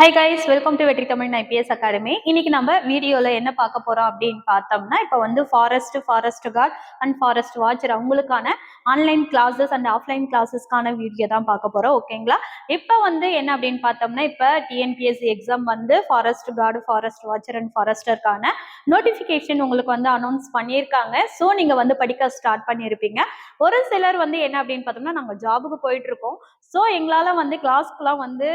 Hi guys welcome to வெற்றி Tamil IPS academy இன்னைக்கு நம்ம வீடியோல என்ன பார்க்க போறோம் அப்படின்னு பார்த்தோம்னா இப்போ வந்து forest forest guard and forest watcher அவங்களுக்கான ஆன்லைன் கிளாஸஸ் அண்ட் ஆஃப்லைன் கிளாஸஸ்க்கான வீடியோ தான் பார்க்க போறோம் ஓகேங்களா இப்போ வந்து என்ன அப்படின்னு பார்த்தோம்னா இப்போ டிஎன்பிஎஸ்சி எக்ஸாம் வந்து forest guard forest watcher and ஃபாரஸ்டருக்கான notification உங்களுக்கு வந்து அனௌன்ஸ் பண்ணியிருக்காங்க. ஸோ நீங்கள் வந்து படிக்க ஸ்டார்ட் பண்ணியிருப்பீங்க. ஒரு சிலர் வந்து என்ன அப்படின்னு பார்த்தோம்னா நாங்கள் ஜாபுக்கு போயிட்டு இருக்கோம் ஸோ எங்களால் வந்து கிளாஸ்க்குலாம் வந்து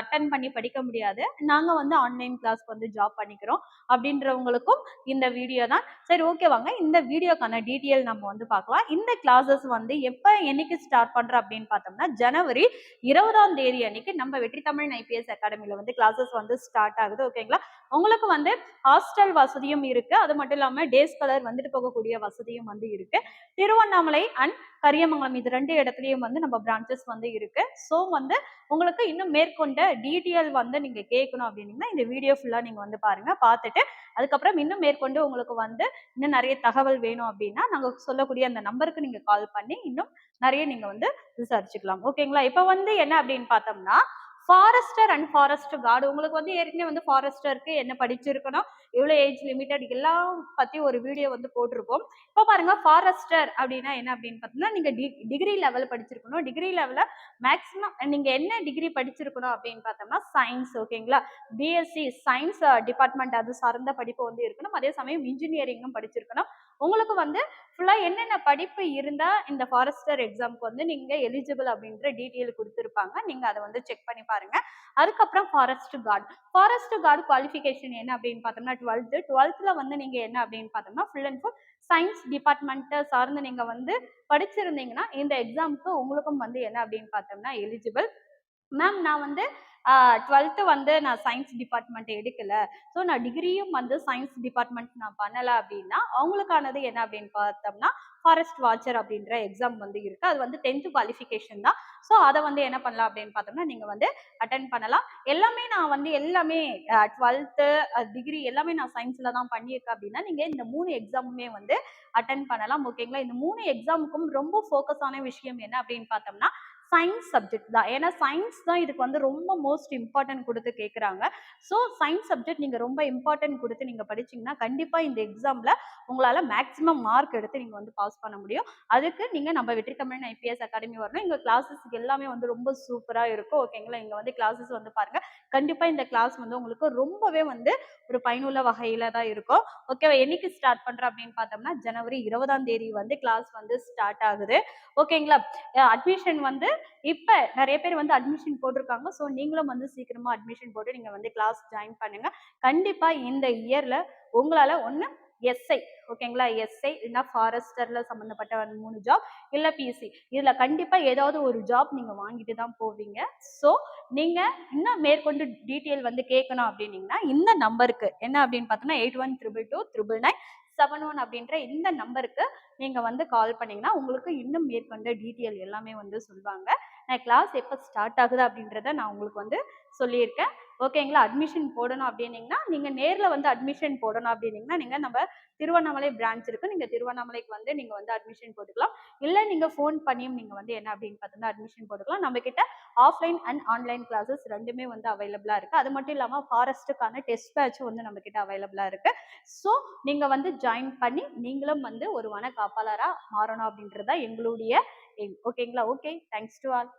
அட்டன் பண்ணி படிக்க முடியாது. நாங்கள் வந்து ஆன்லைன் கிளாஸ்க்கு வந்து ஜாப் பண்ணிக்கிறோம் அப்படின்றவங்களுக்கும் இந்த வீடியோ தான். சரி ஓகே வாங்க. இந்த வீடியோக்கான டீட்டெயில் நம்ம வந்து பார்க்கலாம். இந்த கிளாஸஸ் வந்து எப்போ என்னைக்கு ஸ்டார்ட் பண்ணுறோம் அப்படின்னு பார்த்தோம்னா ஜனவரி இருபதாம் தேதி அன்னைக்கு நம்ம வெற்றி தமிழ் ஐபிஎஸ் அகாடமியில் வந்து கிளாஸஸ் வந்து ஸ்டார்ட் ஆகுது. ஓகேங்களா உங்களுக்கு வந்து ஹாஸ்டல் வசதியும் இருக்கு. அது மட்டும் இல்லாமல் டே ஸ்காலர் வந்துட்டு போகக்கூடிய வசதியும் வந்து இருக்கு. திருவண்ணாமலை அண்ட் கரியமங்கலம் இது ரெண்டு இடத்துலயும் வந்து நம்ம பிரான்ச்சஸ் வந்து இருக்கு. ஸோ வந்து உங்களுக்கு இன்னும் மேற்கொண்ட டீட்டெயில் வந்து நீங்க கேட்கணும் அப்படின்னீங்கன்னா இந்த வீடியோ ஃபுல்லா நீங்க வந்து பாருங்க. பார்த்துட்டு அதுக்கப்புறம் இன்னும் மேற்கொண்டு உங்களுக்கு வந்து இன்னும் நிறைய தகவல் வேணும் அப்படின்னா நாங்க சொல்லக்கூடிய அந்த நம்பருக்கு நீங்க கால் பண்ணி இன்னும் நிறைய நீங்க வந்து விசாரிச்சுக்கலாம். ஓகேங்களா இப்போ வந்து என்ன அப்படின்னு பார்த்தோம்னா ஃபாரஸ்டர் அண்ட் ஃபாரஸ்ட் கார்டு உங்களுக்கு வந்து ஏற்கனவே வந்து ஃபாரஸ்டருக்கு என்ன படிச்சிருக்கணும் எவ்வளோ ஏஜ் லிமிட்டட் எல்லாம் பற்றி ஒரு வீடியோ வந்து போட்டிருப்போம். இப்போ பாருங்கள் ஃபாரஸ்டர் அப்படின்னா என்ன அப்படின்னு பார்த்தீங்கன்னா நீங்கள் டி டிகிரி லெவல் படிச்சிருக்கணும். டிகிரி லெவலில் மேக்ஸிமம் நீங்கள் என்ன டிகிரி படிச்சிருக்கணும் அப்படின்னு பார்த்தோம்னா சயின்ஸ் ஓகேங்களா பிஎஸ்சி சயின்ஸ் டிபார்ட்மெண்ட் அது சார்ந்த படிப்பு வந்து இருக்கணும். அதே சமயம் இன்ஜினியரிங்கும் படிச்சிருக்கணும். உங்களுக்கு வந்து ஃபுல்லாக என்னென்ன படிப்பு இருந்தால் இந்த ஃபாரஸ்டர் எக்ஸாம்க்கு வந்து நீங்கள் எலிஜிபிள் அப்படின்ற டீட்டெயில் கொடுத்துருப்பாங்க. நீங்கள் அதை வந்து செக் பண்ணி பாருங்கள் அதுக்கப்புறம் forest guard forest guard qualification என்ன அப்படின்னு பார்த்தோம்னா டுவெல்த்து டுவெல்த்தில் வந்து நீங்கள் என்ன அப்படின்னு பார்த்தோம்னா ஃபுல் அண்ட் ஃபுல் சயின்ஸ் டிபார்ட்மெண்ட்டை சார்ந்து நீங்கள் வந்து படிச்சிருந்தீங்கன்னா இந்த எக்ஸாமுக்கு உங்களுக்கும் வந்து என்ன அப்படின்னு பார்த்தோம்னா எலிஜிபிள் மேம் நான் வந்து டுவெல்த்து வந்து நான் சயின்ஸ் டிபார்ட்மெண்ட் எடுக்கல. ஸோ நான் டிகிரியும் வந்து சயின்ஸ் டிபார்ட்மெண்ட் நான் பண்ணலை அப்படின்னா அவங்களுக்கானது என்ன அப்படின்னு பார்த்தோம்னா ஃபாரஸ்ட் வாட்சர் அப்படின்ற எக்ஸாம் வந்து இருக்குது அது வந்து டென்த்து குவாலிஃபிகேஷன் தான். ஸோ அதை வந்து என்ன பண்ணலாம் அப்படின்னு பார்த்தோம்னா நீங்கள் வந்து அட்டன் பண்ணலாம். எல்லாமே நான் வந்து எல்லாமே டுவெல்த்து டிகிரி எல்லாமே நான் சயின்ஸில் தான் பண்ணியிருக்கேன் அப்படின்னா நீங்கள் இந்த மூணு எக்ஸாமுமே வந்து அட்டன் பண்ணலாம். ஓகேங்களா இந்த மூணு எக்ஸாமுக்கும் ரொம்ப ஃபோக்கஸான விஷயம் என்ன அப்படின்னு பார்த்தோம்னா சயின்ஸ் சப்ஜெக்ட் தான். ஏன்னா சயின்ஸ் தான் இதுக்கு வந்து ரொம்ப மோஸ்ட் இம்பார்ட்டன்ட் கொடுத்து கேட்குறாங்க ஸோ சயின்ஸ் சப்ஜெக்ட் நீங்கள் ரொம்ப இம்பார்ட்டன்ட் கொடுத்து நீங்கள் படிச்சிங்கன்னா கண்டிப்பாக இந்த எக்ஸாமில் உங்களால் மேக்ஸிமம் மார்க் எடுத்து நீங்கள் வந்து பாஸ் பண்ண முடியும். அதுக்கு நீங்கள் நம்ம வெற்றி தமிழ் ஐபிஎஸ் அகாடமி வரணும். இங்கே கிளாஸஸ்க்கு எல்லாமே வந்து ரொம்ப சூப்பராக இருக்கும். ஓகேங்களா இங்கே வந்து கிளாஸஸ் வந்து பாருங்கள் கண்டிப்பாக இந்த கிளாஸ் வந்து உங்களுக்கு ரொம்பவே வந்து ஒரு பயனுள்ள வகையில் தான் இருக்கும். ஓகேவா என்னைக்கு ஸ்டார்ட் பண்ணுறோம் அப்படின்னு பார்த்தோம்னா ஜனவரி இருபதாம் தேதி வந்து கிளாஸ் வந்து ஸ்டார்ட் ஆகுது. ஓகேங்களா அட்மிஷன் வந்து இப்போ நிறைய பேர் வந்து அட்மிஷன் போட்டிருக்காங்க. ஸோ நீங்களும் வந்து சீக்கிரமாக அட்மிஷன் போட்டு நீங்கள் வந்து கிளாஸ் ஜாயின் பண்ணுங்க. கண்டிப்பாக இந்த இயரில் உங்களால் ஒன்று எஸ்ஐ ஓகேங்களா எஸ்ஐ இல்லைன்னா ஃபாரஸ்டரில் சம்மந்தப்பட்ட மூணு ஜாப் இல்லை பிசி இதில் கண்டிப்பாக ஏதாவது ஒரு ஜாப் நீங்கள் வாங்கிட்டு தான் போவீங்க. ஸோ நீங்கள் இன்னும் மேற்கொண்டு டீட்டெயில் வந்து கேட்கணும் அப்படின்னீங்கன்னா இந்த நம்பருக்கு என்ன அப்படின்னு பார்த்தோன்னா eight one triple two triple nine seven one அப்படின்ற இந்த நம்பருக்கு நீங்கள் வந்து கால் பண்ணிங்கன்னா உங்களுக்கு இன்னும் மேற்கொண்ட டீட்டெயில் எல்லாமே வந்து சொல்லுவாங்க நான் கிளாஸ் எப்போ ஸ்டார்ட் ஆகுது அப்படின்றத நான் உங்களுக்கு வந்து சொல்லியிருக்கேன். ஓகேங்களா அட்மிஷன் போடணும் அப்படின்னீங்கன்னா நீங்கள் நேரில் வந்து அட்மிஷன் போடணும் அப்படின்னீங்கன்னா நீங்கள் நம்ம திருவண்ணாமலை பிரான்ச் இருக்குது நீங்கள் திருவண்ணாமலைக்கு வந்து நீங்கள் வந்து அட்மிஷன் போட்டுக்கலாம். இல்லை நீங்கள் ஃபோன் பண்ணியும் நீங்கள் வந்து என்ன அப்படின்னு பார்த்தீங்கன்னா அட்மிஷன் போட்டுக்கலாம். நம்மக்கிட்ட ஆஃப்லைன் அண்ட் ஆன்லைன் கிளாஸஸ் ரெண்டுமே வந்து அவைலபிளாக இருக்குது அது மட்டும் இல்லாமல் ஃபாரஸ்ட்டுக்கான டெஸ்ட் பேட்சும் வந்து நம்மக்கிட்ட அவைலபிளாக இருக்குது ஸோ நீங்கள் வந்து ஜாயின் பண்ணி நீங்களும் வந்து ஒரு வன காப்பாளராக மாறணும் அப்படின்றது தான் எங்களுடைய ஓகேங்களா ஓகே தேங்க்ஸ் டு ஆல்